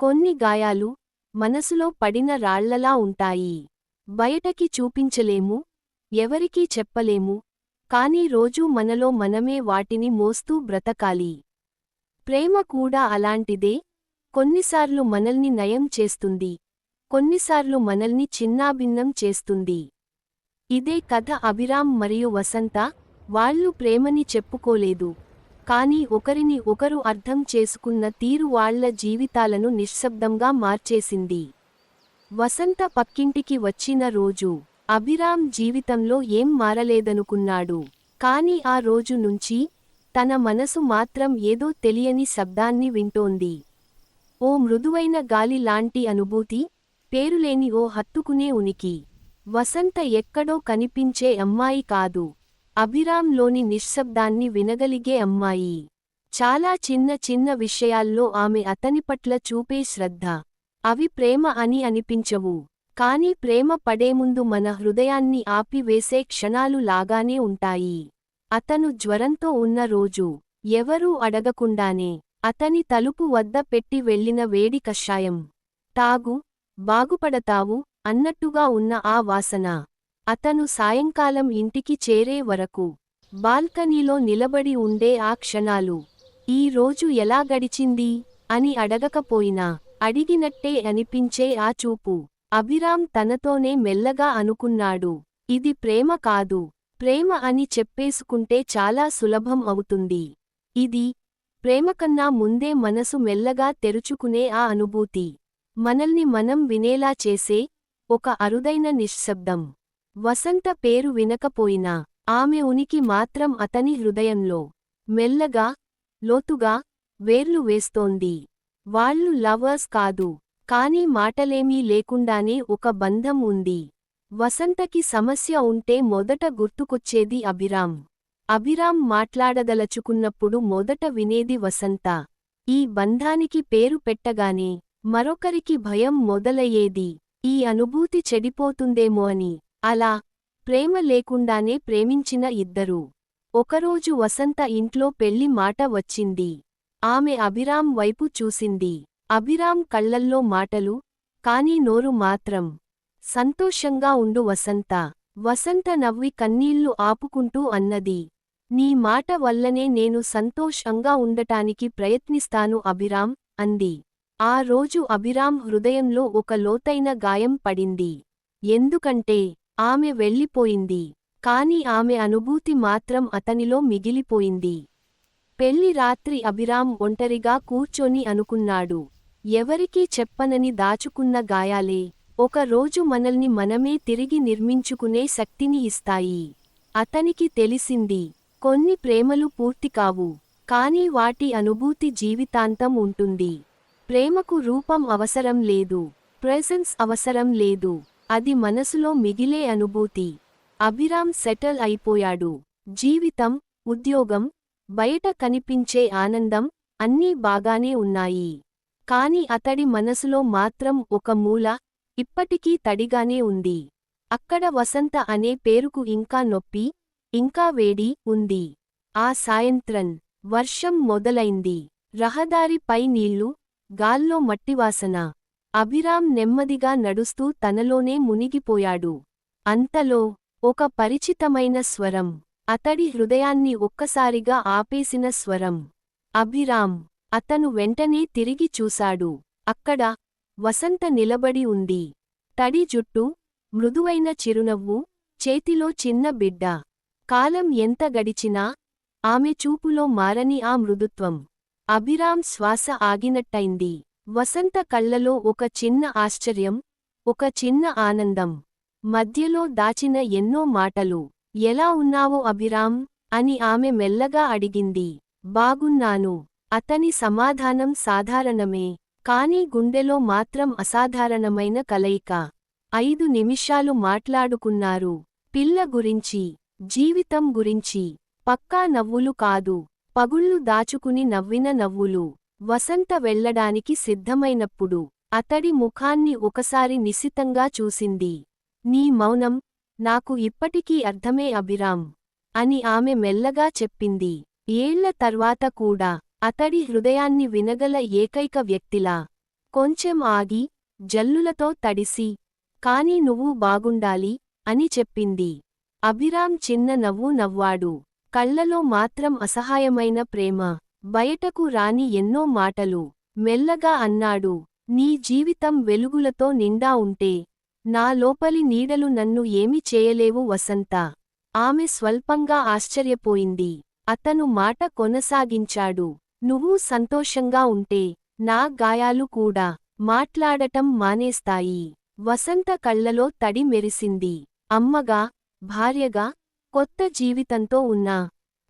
కొన్ని గాయాలు మనసులో పడిన రాళ్ళలా ఉంటాయి. బయటకి చూపించలేము ఎవరికీ చెప్పలేము కాని రోజూ మనలో మనమే వాటిని మోస్తూ బ్రతకాలి. ప్రేమ కూడా అలాంటిదే కొన్నిసార్లు మనల్ని నయం చేస్తుంది కొన్నిసార్లు మనల్ని చిన్నాభిన్నం చేస్తుంది. ఇదే కథ అభిరామ్ మరియు వసంత వాళ్ళు ప్రేమని చెప్పుకోలేదు. కాని ఒకరిని ఒకరు అర్థం చేసుకున్న తీరు వాళ్ళ జీవితాలను నిశ్శబ్దంగా మార్చేసింది. వసంత పక్కింటికి వచ్చిన రోజు అభిరామ్ జీవితంలో ఏం మారలేదనుకున్నాడు. కాని ఆ రోజు నుంచి తన మనసు మాత్రం ఏదో తెలియని శబ్దాన్ని వింటోంది. ఓ మృదువైన గాలి లాంటి అనుభూతి పేరులేని ఓ హత్తుకునే ఉనికి. వసంత ఎక్కడో కనిపించే అమ్మాయి కాదు. అభిరామ్లోని నిశ్శబ్దాన్ని వినగలిగే అమ్మాయి. చాలా చిన్న చిన్న విషయాల్లో ఆమె అతని పట్ల చూపే శ్రద్ధ. అవి ప్రేమ అని అనిపించవు. కాని ప్రేమ పడేముందు మన హృదయాన్ని ఆపివేసే క్షణాలు లాగానే ఉంటాయి. అతను జ్వరంతో ఉన్న రోజు. ఎవరూ అడగకుండానే. అతని తలుపు వద్ద పెట్టి వెళ్ళిన వేడి కషాయం. తాగు బాగుపడతావు అన్నట్టుగా ఉన్న ఆ వాసన. అతను సాయంకాలం ఇంటికి చేరే వరకు బాల్కనీలో నిలబడి ఉండే ఆ క్షణాలు ఈ రోజు ఎలా గడిచింది? అని అడగకపోయినా అడిగినట్టే అనిపించే ఆ చూపు. అభిరామ్ తనతోనే మెల్లగా అనుకున్నాడు ఇది ప్రేమ కాదు ప్రేమ అని చెప్పేసుకుంటే చాలా సులభం అవుతుంది. ఇది ప్రేమకన్నా ముందే మనసు మెల్లగా తెరుచుకునే ఆ అనుభూతి. మనల్ని మనం వినేలా చేసే ఒక అరుదైన నిశ్శబ్దం. వసంత పేరు వినకపోయినా ఆమె ఉనికి మాత్రం అతని హృదయంలో మెల్లగా లోతుగా వేర్లు వేస్తోంది. వాళ్ళు లవర్స్ కాదు కాని మాటలేమీ లేకుండానే ఒక బంధం ఉంది. వసంతకి సమస్య ఉంటే మొదట గుర్తుకొచ్చేది అభిరామ్. అభిరామ్ మాట్లాడదలచుకున్నప్పుడు మొదట వినేది వసంత. ఈ బంధానికి పేరు పెట్టగానే మరొకరికి భయం మొదలయ్యేది. ఈ అనుభూతి చెడిపోతుందేమో అని అలా ప్రేమ లేకుండానే ప్రేమించిన ఇద్దరు. ఒకరోజు వసంత ఇంట్లో పెళ్ళి మాట వచ్చింది. ఆమె అభిరామ్ వైపు చూసింది. అభిరామ్ కళ్ళల్లో మాటలు కాని నోరు మాత్రం. సంతోషంగా ఉండు వసంత. వసంత నవ్వి కన్నీళ్ళు ఆపుకుంటూ అన్నది. నీ మాట వల్లనే నేను సంతోషంగా ఉండటానికి ప్రయత్నిస్తాను అభిరామ్ అంది. ఆ రోజు అభిరామ్ హృదయంలో ఒక లోతైన గాయం పడింది. ఎందుకంటే ఆమె వెళ్ళిపోయింది. కాని ఆమె అనుభూతి మాత్రం అతనిలో మిగిలిపోయింది. పెళ్ళి రాత్రి అభిరామ్ ఒంటరిగా కూర్చొని అనుకున్నాడు. ఎవరికీ చెప్పనని దాచుకున్న గాయాలే ఒక రోజు మనల్ని మనమే తిరిగి నిర్మించుకునే శక్తిని ఇస్తాయి. అతనికి తెలిసింది కొన్ని ప్రేమలు పూర్తి కావు కాని వాటి అనుభూతి జీవితాంతం ఉంటుంది. ప్రేమకు రూపం అవసరం లేదు ప్రెజెన్స్ అవసరం లేదు. అది మనసులో మిగిలే అనుభూతి. అభిరామ్ సెటిల్ అయిపోయాడు. జీవితం ఉద్యోగం బయట కనిపించే ఆనందం అన్నీ బాగానే ఉన్నాయి. కాని అతడి మనసులో మాత్రం ఒక మూల ఇప్పటికీ తడిగానే ఉంది. అక్కడ వసంత అనే పేరుకు ఇంకా నొప్పి ఇంకా వేడి ఉంది. ఆ సాయంత్రం వర్షం మొదలైంది. రహదారిపై నీళ్ళు గాల్లో మట్టివాసన అభిరామ్ నెమ్మదిగా నడుస్తూ తనలోనే మునిగిపోయాడు. అంతలో ఒక పరిచితమైన స్వరం అతడి హృదయాన్ని ఒక్కసారిగా ఆపేసిన స్వరం. అభిరామ్ అతను వెంటనే తిరిగి చూశాడు. అక్కడ వసంత నిలబడి ఉంది. తడి జుట్టు మృదువైన చిరునవ్వు చేతిలో చిన్న బిడ్డ. కాలం ఎంత గడిచినా ఆమె చూపులో మారని ఆ మృదుత్వం. అభిరామ్ శ్వాస ఆగినట్టయింది. వసంత కళ్ళలో ఒక చిన్న ఆశ్చర్యం ఒక చిన్న ఆనందం. మధ్యలో దాచిన ఎన్నో మాటలు. ఎలా ఉన్నావో అభిరామ్ అని ఆమె మెల్లగా అడిగింది. బాగున్నాను. అతని సమాధానం సాధారణమే. కాని గుండెలో మాత్రం అసాధారణమైన కలయిక. ఐదు నిమిషాలు మాట్లాడుకున్నారు. పిల్ల గురించి జీవితం గురించి. పక్కా నవ్వులు కాదు. పగుళ్ళు దాచుకుని నవ్విన నవ్వులు. వసంత వెళ్ళడానికి సిద్ధమైనప్పుడు అతడి ముఖాన్ని ఒకసారి నిశితంగా చూసింది. నీ మౌనం నాకు ఇప్పటికీ అర్థమే అభిరామ్ అని ఆమె మెల్లగా చెప్పింది. ఏళ్ళ తర్వాత కూడా అతడి హృదయాన్ని వినగల ఏకైక వ్యక్తిలా కొంచెం ఆగి జల్లులతో తడిసి కాని నువ్వు బాగుండాలి అని చెప్పింది. అభిరామ్ చిన్న నవ్వు నవ్వాడు. కళ్ళలో మాత్రం అసహాయమైన ప్రేమ. బయటకు రాని ఎన్నో మాటలు. మెల్లగా అన్నాడు నీ జీవితం వెలుగులతో నిండా ఉంటే నా లోపలి నీడలు నన్ను ఏమి చేయలేవు వసంత. ఆమె స్వల్పంగా ఆశ్చర్యపోయింది. అతను మాట కొనసాగించాడు నువ్వు సంతోషంగా ఉంటే నా గాయాలు కూడా మాట్లాడటం మానేస్తాయి వసంత కళ్ళలో తడి మెరిసింది. అమ్మగా భార్యగా కొత్త జీవితంతో ఉన్నా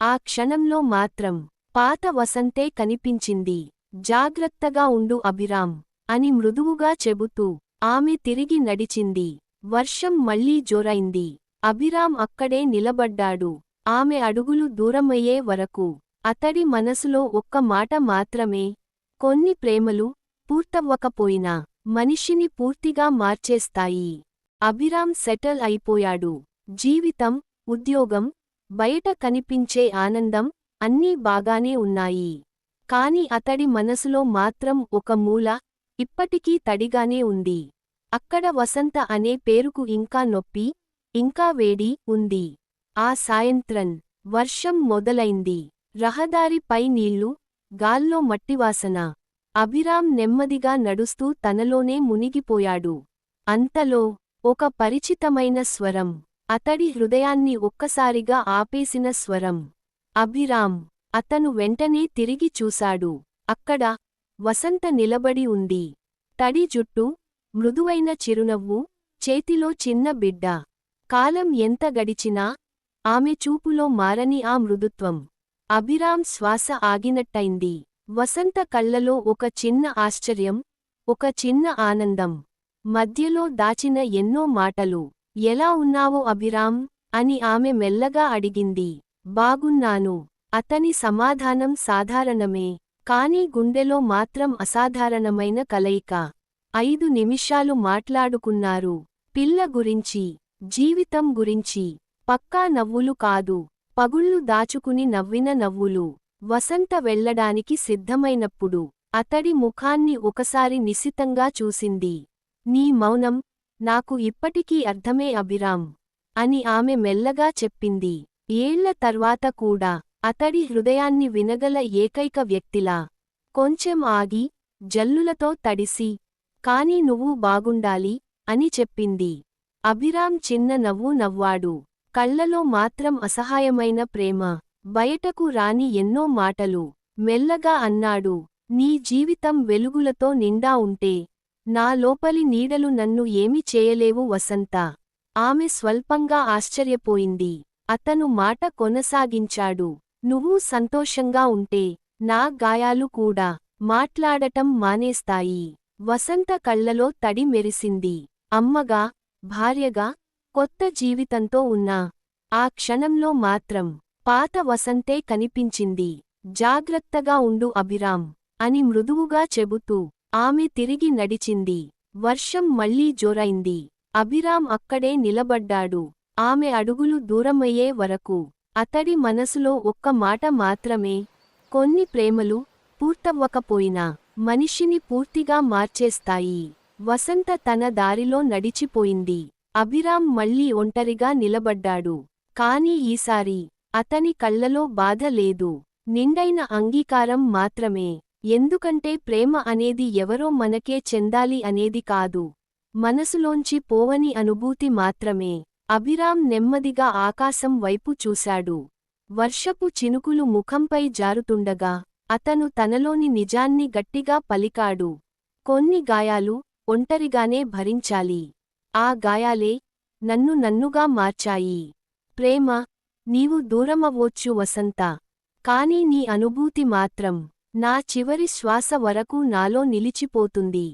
ఆ క్షణంలో మాత్రం పాత వసంతే కనిపించింది. జాగ్రత్తగా ఉండు అభిరామ్ అని మృదువుగా చెబుతూ ఆమె తిరిగి నడిచింది. వర్షం మళ్ళీ జోరైంది. అభిరామ్ అక్కడే నిలబడ్డాడు. ఆమె అడుగులు దూరమయ్యే వరకు అతడి మనసులో ఒక్క మాట మాత్రమే. కొన్ని ప్రేమలు పూర్తవ్వకపోయినా మనిషిని పూర్తిగా మార్చేస్తాయి. అభిరామ్ సెటిల్ అయిపోయాడు. జీవితం ఉద్యోగం బయట కనిపించే ఆనందం అన్నీ బాగానే ఉన్నాయి. కాని అతడి మనసులో మాత్రం ఒక మూల ఇప్పటికీ తడిగానే ఉంది. అక్కడ వసంత అనే పేరుకు ఇంకా నొప్పి ఇంకా వేడి ఉంది. ఆ సాయంత్రం వర్షం మొదలైంది. రహదారిపై నీళ్ళు గాల్లో మట్టివాసన. అభిరామ్ నెమ్మదిగా నడుస్తూ తనలోనే మునిగిపోయాడు. అంతలో ఒక పరిచితమైన స్వరం. అతడి హృదయాన్ని ఒక్కసారిగా ఆపేసిన స్వరం. అభిరామ్ అతను వెంటనే తిరిగి చూశాడు. అక్కడ వసంత నిలబడి ఉంది. తడి జుట్టు మృదువైన చిరునవ్వు చేతిలో చిన్న బిడ్డ. కాలం ఎంత గడిచినా ఆమె చూపులో మారని ఆ మృదుత్వం. అభిరామ్ శ్వాస ఆగినట్టయింది. వసంత కళ్ళలో ఒక చిన్న ఆశ్చర్యం ఒక చిన్న ఆనందం. మధ్యలో దాచిన ఎన్నో మాటలు. ఎలా ఉన్నావో అభిరామ్? అని ఆమె మెల్లగా అడిగింది. బాగున్నాను. అతని సమాధానం సాధారణమే. కానీ గుండెలో మాత్రం అసాధారణమైన కలయిక. ఐదు నిమిషాలు మాట్లాడుకున్నారు. పిల్ల గురించి జీవితం గురించి. పక్కా నవ్వులు కాదు. పగుళ్ళు దాచుకుని నవ్విన నవ్వులు. వసంత వెళ్ళడానికి సిద్ధమైనప్పుడు అతడి ముఖాన్ని ఒకసారి నిశితంగా చూసింది. నీ మౌనం నాకు ఇప్పటికీ అర్థమే అభిరామ్ అని ఆమె మెల్లగా చెప్పింది. ఏళ్ళ తర్వాత కూడా అతడి హృదయాన్ని వినగల ఏకైక వ్యక్తిలా. కొంచెం ఆగి జల్లులతో తడిసి కాని నువ్వు బాగుండాలి అని చెప్పింది. అభిరామ్ చిన్న నవ్వు నవ్వాడు. కళ్ళలో మాత్రం అసహాయమైన ప్రేమ. బయటకు రాని ఎన్నో మాటలు. మెల్లగా అన్నాడు. నీ జీవితం వెలుగులతో నిండా ఉంటే నా లోపలి నీడలు నన్ను ఏమి చేయలేవు వసంత. ఆమె స్వల్పంగా ఆశ్చర్యపోయింది. అతను మాట కొనసాగించాడు. నువ్వు సంతోషంగా ఉంటే నా గాయాలు కూడా మాట్లాడటం మానేస్తాయి. వసంత కళ్ళలో తడి మెరిసింది. అమ్మగా భార్యగా కొత్త జీవితంతో ఉన్నా. ఆ క్షణంలో మాత్రం పాత వసంతే కనిపించింది. జాగ్రత్తగా ఉండు అభిరామ్ అని మృదువుగా చెబుతూ ఆమె తిరిగి నడిచింది. వర్షం మళ్ళీ జోరైంది. అభిరామ్ అక్కడే నిలబడ్డాడు. ఆమె అడుగులు దూరమయ్యే వరకు అతడి మనసులో ఒక్క మాట మాత్రమే. కొన్ని ప్రేమలు పూర్తవ్వకపోయినా మనిషిని పూర్తిగా మార్చేస్తాయి. వసంత తన దారిలో నడిచిపోయింది. అభిరామ్ మళ్ళీ ఒంటరిగా నిలబడ్డాడు. కాని ఈసారి అతని కళ్ళలో బాధ లేదు. నిండైన అంగీకారం మాత్రమే. ఎందుకంటే ప్రేమ అనేది ఎవరో మనకే చెందాలి అనేది కాదు. మనసులోంచి పోవని అనుభూతి మాత్రమే. అభిరామ్ నెమ్మదిగా ఆకాశం వైపు చూశాడు. వర్షపు చినుకులు ముఖంపై జారుతుండగా అతను తనలోని నిజాన్ని గట్టిగా పలికాడు. కొన్ని గాయాలు ఒంటరిగానే భరించాలి. ఆ గాయాలే నన్ను నన్నుగా మార్చాయి. ప్రేమ నీవు దూరమవ్వొచ్చు వసంత. కాని నీ అనుభూతి మాత్రం నా చివరి శ్వాస వరకు నాలో నిలిచిపోతుంది.